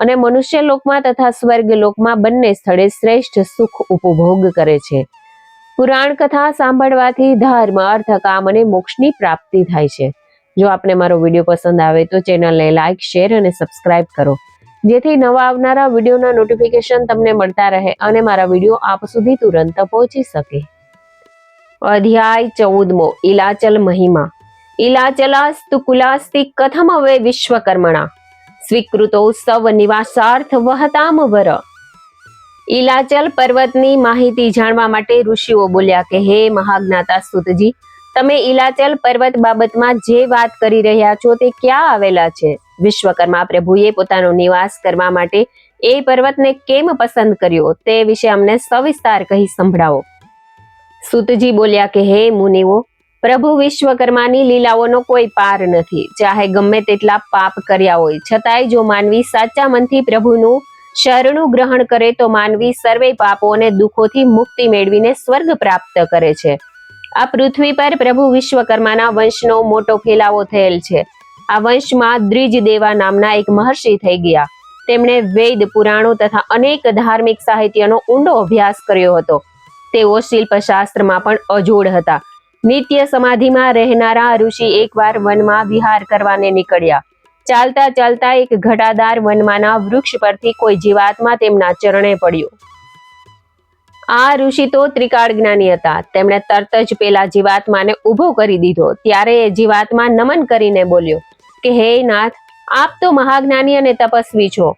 અને મનુષ્ય લોકમાં તથા સ્વર્ગ લોકમાં બંને સ્થળે શ્રેષ્ઠ સુખ ઉપભોગ કરે છે. પુરાણ કથા સાંભળવાથી ધર્મ અર્થ કામ અને મોક્ષની પ્રાપ્તિ થાય છે. જો આપને મારો વીડિયો પસંદ આવે તો ચેનલને લાઇક શેર અને સબસ્ક્રાઇબ કરો. જેથી નવા આવનારા વિડીયોના નોટિફિકેશન તમને મળતા રહે અને મારા વીડિયો આપ સુધી તુરંત પહોંચી શકે. અધ્યાય ચૌદમો ઇલાચલ મહિમા. ઇલાચલાસ્તુ કુલાસ્તિ કથમ હવે વિશ્વકર્મણા. સ્વીકૃતોત્સવ નિવાસાર્થ વહતામ વર. ઇલાચલ પર્વતની માહિતી જાણવા માટે ઋષિઓ બોલ્યા કે, હે મહાજ્ઞાતા સુતજી તમે ઇલાચલ પર્વત બાબતમાં જે વાત કરી રહ્યા છો તે ક્યાં આવેલા છે? વિશ્વકર્મા પ્રભુએ પોતાનો નિવાસ કરવા માટે એ પર્વતને કેમ પસંદ કર્યો? તે વિશે અમને સવિસ્તાર કહી સંભળાવો. સુતજી બોલ્યા કે, હે મુનિઓ પ્રભુ વિશ્વકર્માની લીલાઓનો કોઈ પાર નથી. ચાહે ગમે તેટલા પાપ કર્યા હોય. છતાંય જો માનવી સાચા મનથી પ્રભુનું શરણું ગ્રહણ કરે તો માનવી સર્વે પાપો અને દુઃખોથી મુક્તિ મેળવીને સ્વર્ગ પ્રાપ્ત કરે છે. આ પૃથ્વી પર પ્રભુ વિશ્વકર્માના વંશનો મોટો ફેલાવો થયેલ છે. આ વંશમાં દ્વિજ દેવા નામના એક મહર્ષિ થઈ ગયા. તેમણે વેદ, પુરાણો તથા અનેક ધાર્મિક સાહિત્યનો ઊંડો અભ્યાસ કર્યો હતો. તેઓ શિલ્પશાસ્ત્રમાં પણ અજોડ હતા. નિત્ય સમાધિમાં રહેનારા ઋષિ એકવાર વનમાં વિહાર કરવાને નીકળ્યા. ચાલતા ચાલતા એક ઘટાદાર વનમાંના વૃક્ષ પરથી કોઈ જીવાત્મા તેમના ચરણે પડ્યો. આ ઋષિ તો ત્રિકાળ જ્ઞાની હતા. તેમણે તરત જ પેલા જીવાત્માને ઊભો કરી દીધો. ત્યારે એ જીવાત્મા નમન કરીને બોલ્યો, કે હે નાથ, આપ તો મહાજ્ઞાની અને તપસ્વી છો.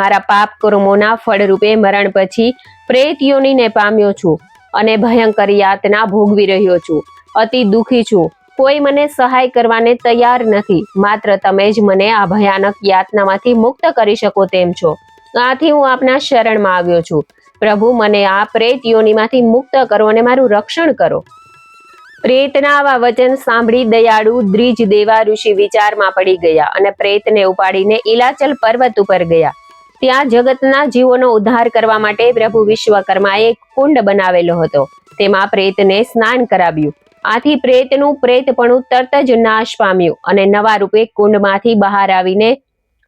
મારા પાપ કર્મોના ફળરૂપે મરણ પછી પ્રેત યોનીને પામ્યો છું અને ભયંકર યાતના ભોગવી રહ્યો છું. અતિ દુઃખી છું. કોઈ મને સહાય કરવાને તૈયાર નથી. માત્ર તમે જ મને આ ભયાનક યાતનામાંથી મુક્ત કરી શકો તેમ છો. આથી હું આપના શરણમાં આવ્યો છું. પ્રભુ, મને આ પ્રેત યોનીમાંથી મુક્ત કરો અને મારું રક્ષણ કરો. પ્રેતના આવા વચન સાંભળી દયાળુ દ્રિજ દેવા ઋષિ વિચારમાં પડી ગયા અને પ્રેતને ઉપાડીને ઇલાચલ પર્વત ઉપર ગયા. ત્યાં જગતના જીવોનો ઉદ્ધાર કરવા માટે પ્રભુ વિશ્વકર્માએ એક કુંડ બનાવેલો હતો. તેમાં પ્રેતને સ્નાન કરાવ્યું. આથી પ્રેતનું પ્રેતપણું તરત જ નાશ પામ્યું અને નવા રૂપે કુંડમાંથી બહાર આવીને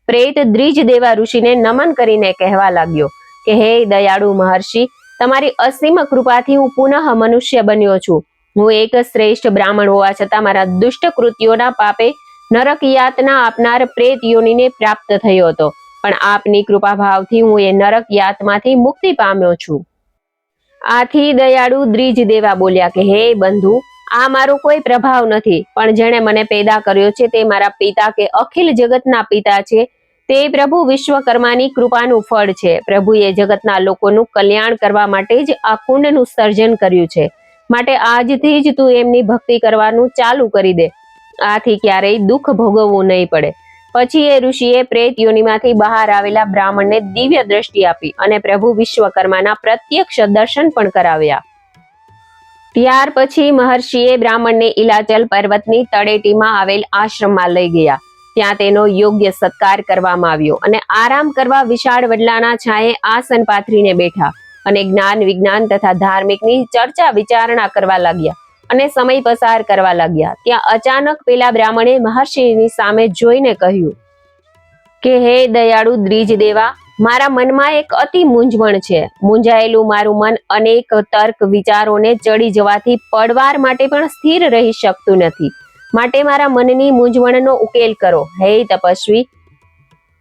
પ્રેત દ્રિજ દેવા ઋષિને નમન કરીને કહેવા લાગ્યો કે, હે દયાળુ મહર્ષિ, તમારી અસીમ કૃપાથી હું પુનઃ મનુષ્ય બન્યો છું. હું એક શ્રેષ્ઠ બ્રાહ્મણ હોવા છતાં મારા દુષ્ટ કૃત્યોના પાપે નરક યાતના આપનાર પ્રેત યોનીને પ્રાપ્ત થયો હતો. પણ આપની કૃપા ભાવથી હું એ નરક યાતમાંથી મુક્તિ પામ્યો છું. આથી દયાળુ દ્રિજ દેવા બોલ્યા કે, હે બંધુ આ મારો કોઈ પ્રભાવ નથી, પણ જેણે મને પેદા કર્યો છે તે મારા પિતા કે અખિલ જગતના પિતા છે, તે પ્રભુ વિશ્વકર્માની કૃપાનું ફળ છે. પ્રભુએ જગતના લોકોનું કલ્યાણ કરવા માટે જ આ કુંડનું સર્જન કર્યું છે. માટે આજથી જ તું એમની ભક્તિ કરવાનું ચાલુ કરી દે. આથી ક્યારેય દુઃખ ભોગવવું નહીં પડે. પછી એ ઋષિએ પ્રેત યોનિમાંથી બહાર આવેલા બ્રાહ્મણને દિવ્ય દ્રષ્ટિ આપી અને પ્રભુ વિશ્વકર્માના પ્રત્યક્ષ દર્શન પણ કરાવ્યા. ત્યાર પછી મહર્ષિએ બ્રાહ્મણને ઇલાચલ પર્વતની તળેટીમાં આવેલ આશ્રમમાં લઈ ગયા. ત્યાં તેનો યોગ્ય સત્કાર કરવામાં આવ્યો અને આરામ કરવા વિશાળ વડલાના છાંયે આસન પાથરીને બેઠા અને જ્ઞાન, વિજ્ઞાન તથા ધાર્મિકની ચર્ચા, વિચારણા કરવા લાગ્યા અને સમય પસાર કરવા લાગ્યા. ત્યાં અચાનક પેલા બ્રાહ્મણે મહર્ષિની સામે જોઈને કહ્યું, કે હે દયાળુ દ્રીજ દેવા મારા મનમાં એક અતિ મૂંઝવણ છે. મૂંઝાયેલું મારું મન અનેક તર્ક વિચારોને ચડી જવાથી પડવાર માટે પણ સ્થિર રહી શકતું નથી. માટે મારા મનની મૂંઝવણનો ઉકેલ કરો. હે તપસ્વી,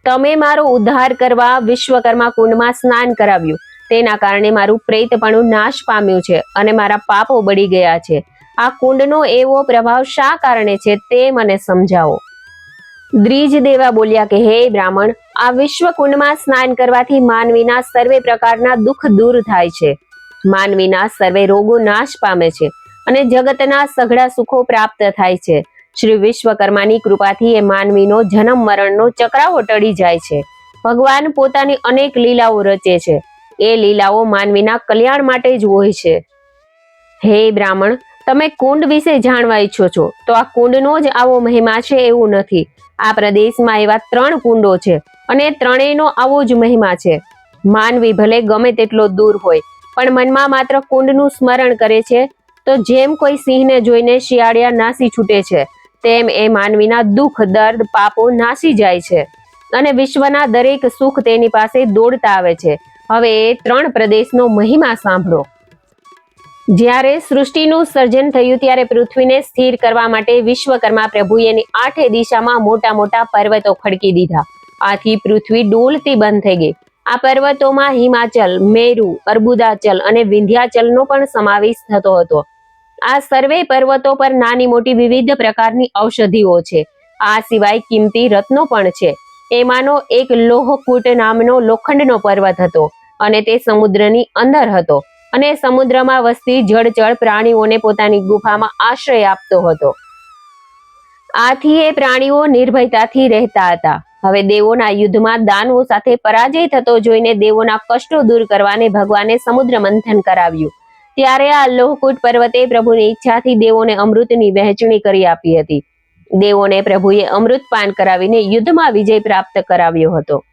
તમે મારો ઉદ્ધાર કરવા વિશ્વકર્મા કુંડમાં સ્નાન કરાવ્યું. તેના કારણે મારું પ્રેતપણું નાશ પામ્યું છે અને મારા પાપો બળી ગયા છે. આ કુંડનો એવો પ્રભાવ શા કારણે છે તે મને સમજાવો. દ્વિજ દેવા બોલ્યા કે, હે બ્રાહ્મણ, આ વિશ્વ કુંડમાં સ્નાન કરવાથી માનવીના સર્વે પ્રકારના દુઃખ દૂર થાય છે. માનવીના સર્વે રોગો નાશ પામે છે અને જગતના સઘળા સુખો પ્રાપ્ત થાય છે. શ્રી વિશ્વકર્માની કૃપાથી એ માનવીનો જન્મ મરણનો ચક્રાવો ટળી જાય છે. ભગવાન પોતાની અનેક લીલાઓ રચે છે. એ લીલાઓ માનવીના કલ્યાણ માટે જ હોય છે. હે બ્રાહ્મણ તમે કુંડ વિશે જાણવા ઈચ્છો છો, તો આ કુંડનો જ આવો મહિમા છે એવું નથી. આ પ્રદેશમાં એવા ત્રણ કુંડો છે અને ત્રણેયનો આવો જ મહિમા છે. માનવી ભલે ગમે તેટલો દૂર હોય, પણ મનમાં માત્ર કુંડનું સ્મરણ કરે છે, તો જેમ કોઈ સિંહને જોઈને શિયાળિયા નાસી છૂટે છે, તેમ એ માનવીના દુઃખ, દર્દ, પાપો નાસી જાય છે. અને વિશ્વના દરેક સુખ તેની પાસે દોડતા આવે છે. હવે એ ત્રણ પ્રદેશનો મહિમા સાંભળો. જ્યારે સૃષ્ટિનું સર્જન થયું ત્યારે પૃથ્વીને સ્થિર કરવા માટે વિશ્વકર્મા પ્રભુએ આઠે દિશામાં મોટા મોટા પર્વતો ખડકી દીધા. આથી પૃથ્વી ડોલતી બંધ થઈ ગઈ. આ પર્વતોમાં હિમાચલ, મેરુ, અર્બુદાચલ અને વિંધ્યાચલનો પણ સમાવેશ થતો હતો. આ સર્વે પર્વતો પર નાની મોટી વિવિધ પ્રકારની ઔષધિઓ છે. આ સિવાય કિંમતી રત્નો પણ છે. એમાંનો એક લોહકૂટ નામનો લોખંડનો પર્વત હતો અને તે સમુદ્રની અંદર હતો. અને સમુદ્રમાં વસતી જળચળ પ્રાણીઓને પોતાની ગુફામાં આશ્રય આપતો હતો. આથી એ પ્રાણીઓ નિર્ભયતાથી રહેતા હતા. હવે દેવોના યુદ્ધમાં દાનવો સાથે પરાજય થતો જોઈને દેવોના કષ્ટો દૂર કરવાને ભગવાને સમુદ્ર મંથન કરાવ્યું. ત્યારે આ લોહકૂટ પર્વતે પ્રભુની ઈચ્છાથી દેવોને અમૃતની વહેંચણી કરી આપી હતી. દેવોને પ્રભુએ અમૃત પાન કરાવીને યુદ્ધમાં વિજય પ્રાપ્ત કરાવ્યો હતો.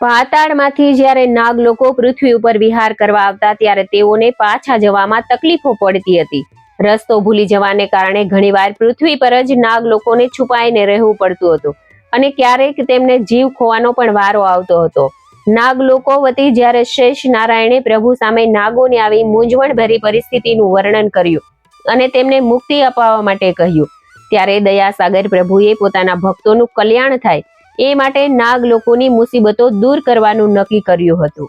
પાતાળમાંથી જ્યારે નાગ લોકો પૃથ્વી ઉપર વિહાર કરવા આવતા ત્યારે તેઓને પાછા જવામાં તકલીફો પડતી હતી. રસ્તો ભૂલી જવાને કારણે ઘણીવાર પૃથ્વી પર જ નાગ લોકોને છુપાઈને રહેવું પડતું હતું અને ક્યારેક તેમને જીવ ખોવાનો પણ વારો આવતો હતો. નાગ લોકો વતી જ્યારે શેષ નારાયણે પ્રભુ સામે નાગોની આવી મૂંઝવણ ભરી પરિસ્થિતિનું વર્ણન કર્યું અને તેમને મુક્તિ અપાવવા માટે કહ્યું. ત્યારે દયાસાગર પ્રભુએ પોતાના ભક્તોનું કલ્યાણ થાય એ માટે નાગ લોકોની મુસીબતો દૂર કરવાનું નક્કી કર્યું હતું.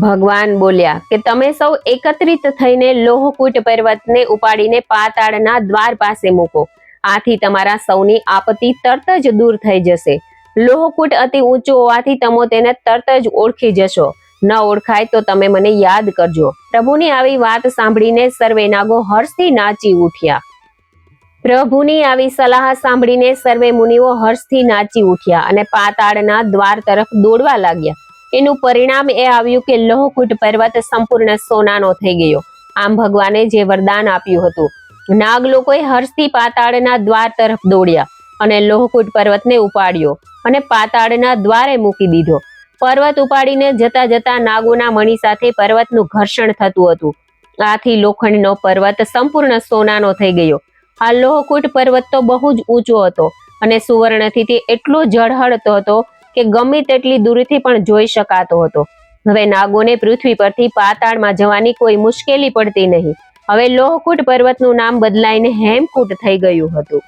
ભગવાન બોલ્યા કે તમે સૌ એકત્રિત થઈને લોહકૂટ પર્વતને ઉપાડીને પાતાળના દ્વાર પાસે મૂકો. આથી તમારા સૌની આપત્તિ તરત જ દૂર થઈ જશે. લોહકૂટ અતિ ઊંચું હોવાથી તમે તેને તરત જ ઓળખી જશો. ન ઓળખાય તો તમે મને યાદ કરજો. પ્રભુની આવી વાત સાંભળીને સર્વે નાગો હર્ષથી નાચી ઉઠ્યા. પ્રભુની આવી સલાહ સાંભળીને સર્વે મુનિઓ હર્ષથી નાચી ઉઠ્યા અને પાતાળના દ્વાર તરફ દોડવા લાગ્યા. એનું પરિણામ એ આવ્યું કે લોહકૂટ પર્વત સંપૂર્ણ સોનાનો થઈ ગયો. આમ ભગવાને જે વરદાન આપ્યું હતું. નાગ લોકોએ હર્ષથી પાતાળના દ્વાર તરફ દોડ્યા અને લોહકૂટ પર્વતને ઉપાડ્યો અને પાતાળના દ્વારે મૂકી દીધો. પર્વત ઉપાડીને જતા જતા નાગોના મણી સાથે પર્વતનું ઘર્ષણ થતું હતું. આથી લોખંડનો પર્વત સંપૂર્ણ સોનાનો થઈ ગયો. આ લોહકૂટ પર્વત તો બહુ જ ઊંચો હતો અને સુવર્ણથી તે એટલો ઝળહળતો હતો કે ગમે તેટલી દૂરથી પણ જોઈ શકાતો હતો. હવે નાગોને પૃથ્વી પરથી પાતાળમાં જવાની કોઈ મુશ્કેલી પડતી નહીં. હવે લોહકૂટ પર્વતનું નામ બદલાઈને હેમકૂટ થઈ ગયું હતું.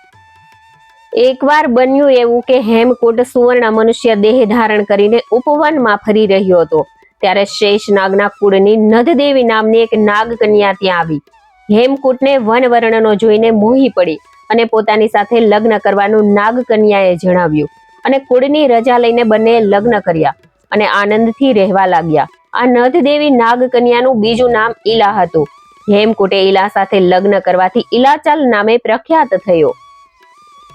એકવાર બન્યું એવું કે હેમકૂટ સુવર્ણ મનુષ્ય દેહ ધારણ કરીને ઉપવનમાં ફરી રહ્યો હતો, ત્યારે શેષ નાગના કુળની નદદેવી નામની એક નાગ કન્યા ત્યાં આવી. હેમકૂટને વનવર્ણનો જોઈને મોહી પડી અને પોતાની સાથે લગ્ન કરવાનું નાગકન્યાએ જણાવ્યું અને કુળની રજા લઈને બંને લગ્ન કર્યા અને આનંદથી રહેવા લાગ્યા. આ નથદેવી નાગકન્યાનું બીજું નામ ઈલા હતું. હેમકૂટે ઈલા સાથે લગ્ન કરવાથી ઈલાચાલ નામે પ્રખ્યાત થયો.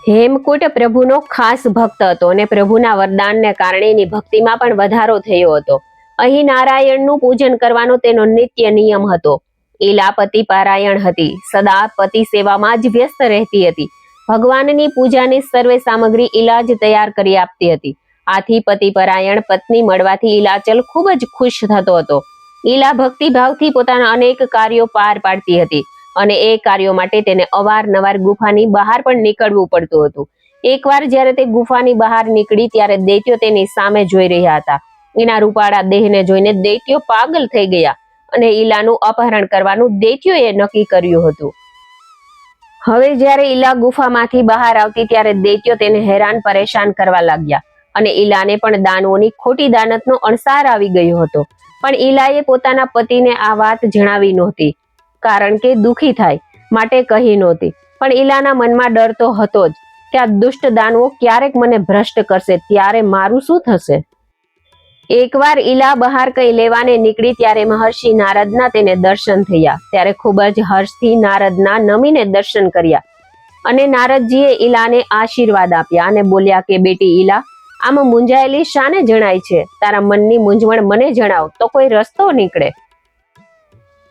હેમકૂટ પ્રભુનો ખાસ ભક્ત હતો અને પ્રભુના વરદાનને કારણે એની ભક્તિમાં પણ વધારો થયો હતો. અહીં નારાયણનું પૂજન કરવાનો તેનો નિત્ય નિયમ હતો. ઈલા પતિ પારાયણ હતી. સદા પતિ સેવામાં જ વ્યસ્ત રહેતી હતી. ભગવાનની પૂજાની સર્વે સામગ્રી ઈલાજ તૈયાર કરી આપતી હતી. આથી પતિ પરાયણ પત્ની મળવાથી ઈલાચલ ખૂબ જ ખુશ થતો હતો. ઈલા ભક્તિભાવથી પોતાના અનેક કાર્યો પાર પાડતી હતી અને એ કાર્યો માટે તેને અવારનવાર ગુફાની બહાર પણ નીકળવું પડતું હતું. એકવાર જ્યારે તે ગુફાની બહાર નીકળી ત્યારે દૈત્યો તેની સામે જોઈ રહ્યા હતા. એના રૂપાળા દેહને જોઈને દૈત્યો પાગલ થઈ ગયા. અને ઈલાનું અપહરણ કરવાનું દૈત્યોએ નક્કી કર્યું હતું. હવે જ્યારે ઈલા ગુફામાંથી બહાર આવતી ત્યારે દૈત્યો તેને હેરાન પરેશાન કરવા લાગ્યા અને ઈલાને પણ દાનવોની ખોટી દાનતનો અણસાર આવી ગયો હતો. પણ ઈલાએ પોતાના પતિને આ વાત જણાવી નહોતી, કારણ કે દુખી થાય માટે કહી નહોતી. પણ ઈલાના મનમાં ડર તો હતો જ કે આ દુષ્ટ દાનવો ક્યારેક મને ભ્રષ્ટ કરશે, ત્યારે મારું શું થશે? એકવાર ઈલા બહાર કઈ લેવાને નીકળી ત્યારે મહર્ષિ નારદના તેને દર્શન થયા. ત્યારે ખૂબ જ હર્ષથી નારદના નમીને દર્શન કર્યા. અને નારદજીએ ઈલાને આશીર્વાદ આપ્યા અને બોલ્યા કે, બેટી ઈલા, આમ મૂંઝાયેલી શાને જણાય છે? તારા મનની મૂંઝવણ મને જણાવ, તો કોઈ રસ્તો નીકળે.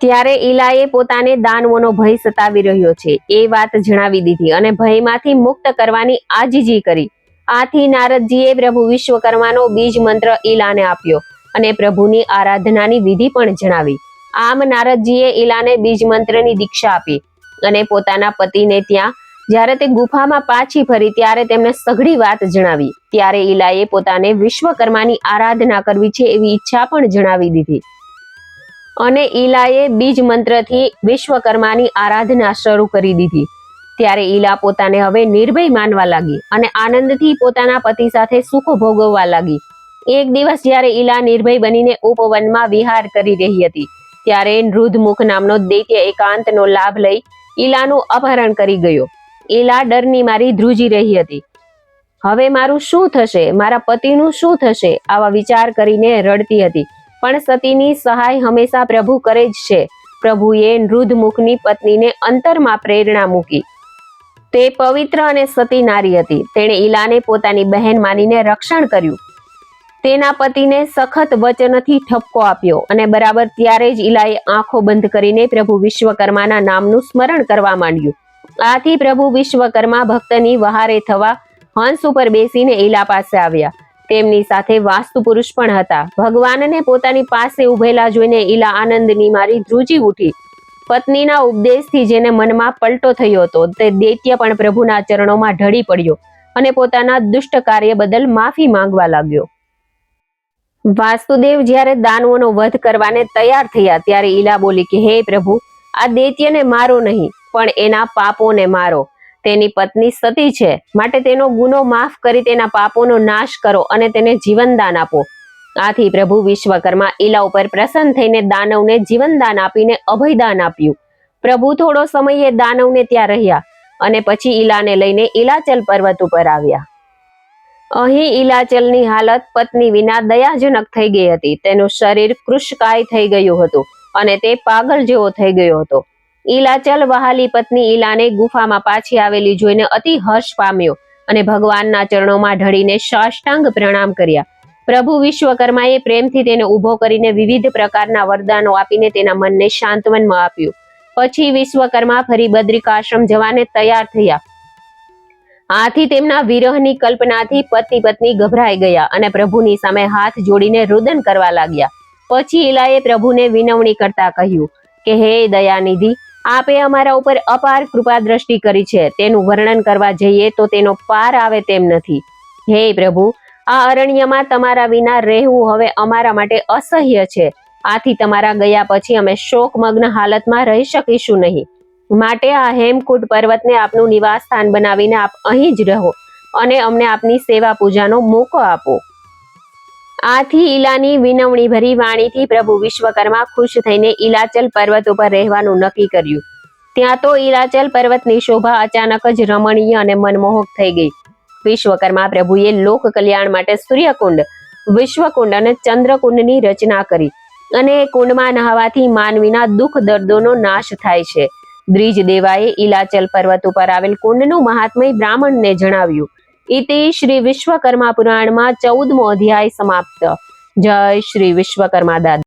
ત્યારે ઈલાએ પોતાને દાનવોનો ભય સતાવી રહ્યો છે. એ વાત જણાવી દીધી અને ભયમાંથી મુક્ત કરવાની આજીજી કરી. આથી નારદજીએ પ્રભુ વિશ્વકર્માનો બીજ મંત્ર ઈલાને આપ્યો અને પ્રભુની આરાધનાની વિધિ પણ જણાવી. આમ નારદજીએ ઈલાને બીજ મંત્રની દીક્ષા આપી અને પોતાના પતિને ત્યાં જ્યારે તે ગુફામાં પાછી ફરી ત્યારે તેમને સઘળી વાત જણાવી. ત્યારે ઈલાએ પોતાને વિશ્વકર્માની આરાધના કરવી છે એવી ઈચ્છા પણ જણાવી દીધી. અને ઈલાએ બીજ મંત્રથી વિશ્વકર્માની આરાધના શરૂ કરી દીધી. ત્યારે ઈલા પોતાને હવે નિર્ભય માનવા લાગી અને આનંદથી પોતાના પતિ સાથે સુખ ભોગવવા લાગી. એક દિવસ જ્યારે ઈલા નિર્ભય બનીને ઉપવનમાં વિહાર કરી રહી હતી, ત્યારે નૃધમુખ નામનો દૈત્ય એકાંતનો લાભ લઈ ઈલાનું અપહરણ કરી ગયો. ઈલા ડરની મારી ધ્રુજી રહી હતી. હવે મારું શું થશે? મારા પતિનું શું થશે? આવા વિચાર કરીને રડતી હતી. પણ સતીની સહાય હંમેશા પ્રભુ કરે જ છે. પ્રભુએ નૃધમુખની પત્નીને અંતરમાં પ્રેરણા મૂકી. તે પવિત્ર અને સતી નારી હતી. તેણે ઈલાને પોતાની બહેન માનીને રક્ષણ કર્યું. તેના પતિને સખત વચનથી ઠપકો આપ્યો અને બરાબર ત્યારે જ ઈલાએ આંખો બંધ કરીને પ્રભુ વિશ્વકર્માના નામનું સ્મરણ કરવા માંડ્યું. આથી પ્રભુ વિશ્વકર્મા ભક્તની વહારે થવા હંસ ઉપર બેસીને ઈલા પાસે આવ્યા. તેમની સાથે વાસ્તુ પુરુષ પણ હતા. ભગવાનને પોતાની પાસે ઉભેલા જોઈને ઈલા આનંદની મારી ધ્રુજી ઉઠી. પત્નીના ઉપદેશથી જેને મનમાં પલટો થયો હતો, તે દૈત્ય પણ પ્રભુના ચરણોમાં ઢળી પડ્યો અને પોતાના દુષ્ટ કાર્ય બદલ માફી માંગવા લાગ્યો. વાસુદેવ જ્યારે દાનવોનો વધ કરવાને તૈયાર થયા, ત્યારે ઈલા બોલી કે, હે પ્રભુ, આ દૈત્યને મારો નહીં, પણ એના પાપોને મારો. તેની પત્ની સતી છે, માટે તેનો ગુનો માફ કરી તેના પાપોનો નાશ કરો અને તેને જીવનદાન આપો. આથી પ્રભુ વિશ્વકર્મા ઈલા ઉપર પ્રસન્ન થઈને દાનવને જીવનદાન આપીને અભયદાન આપ્યું. પ્રભુ થોડો સમય દાનવને ત્યાં રહ્યા અને પછી ઈલાને લઈને ઈલાચલ પર્વત ઉપર આવ્યા. અહીં ઈલાચલની હાલત પત્ની વિના દયાજનક થઈ ગઈ હતી. તેનું શરીર કૃષકાય થઈ ગયું હતું અને તે પાગલ જેવો થઈ ગયો હતો. ઈલાચલ વહાલી પત્ની ઈલાને ગુફામાં પાછી આવેલી જોઈને અતિ હર્ષ પામ્યો અને ભગવાનના ચરણોમાં ઢળીને સાષ્ટાંગ પ્રણામ કર્યા. પ્રભુ વિશ્વકર્માએ પ્રેમથી તેને ઊભો કરીને વિવિધ પ્રકારના વરદાનો આપીને તેના મનને શાંતવનમાં આપ્યું. પછી વિશ્વકર્મા ફરી બદ્રિકાશ્રમ જવાને તૈયાર થયા. આથી તેમના વિરહની કલ્પનાથી પતિ પત્ની ગભરાઈ ગયા અને પ્રભુની સામે હાથ જોડીને રુદન કરવા લાગ્યા. પછી ઈલાએ પ્રભુને વિનવણી કરતા કહ્યું કે, હે દયાનિધિ, આપે અમારા ઉપર અપાર કૃપા દ્રષ્ટિ કરી છે. તેનું વર્ણન કરવા જઈએ તો તેનો પાર આવે તેમ નથી. હે પ્રભુ આ અરણ્યમાં તમારા વિના રહેવું હવે અમારા માટે અસહ્ય છે. આથી તમારા ગયા પછી અમે શોકમગ્ન હાલતમાં રહી શકીશું નહીં. માટે આ હેમકુટ પર્વતને આપનું નિવાસ સ્થાન બનાવીને આપ અહીં જ રહો અને અમને આપની સેવા પૂજાનો મોકો આપો. આથી ઈલાની વિનવણી ભરી વાણીથી પ્રભુ વિશ્વકર્મા ખુશ થઈને ઈલાચલ પર્વત ઉપર રહેવાનું નક્કી કર્યું. ત્યાં તો ઈલાચલ પર્વતની શોભા અચાનક જ રમણીય અને મનમોહક થઈ ગઈ. વિશ્વકર્મા પ્રભુએ લોક કલ્યાણ માટે સૂર્યકુંડ, વિશ્વકુંડ અને ચંદ્રકુંડની રચના કરી અને કુંડમાં નહાવાથી માનવીના દુઃખ દર્દોનો નાશ થાય છે. દ્વિજ દેવાએ ઈલાચલ પર્વત ઉપર આવેલ કુંડનું મહાત્મય બ્રાહ્મણને જણાવ્યું ઇતિ શ્રી વિશ્વકર્મા પુરાણમાં ચૌદમો અધ્યાય સમાપ્ત. જય શ્રી વિશ્વકર્મા દાદા.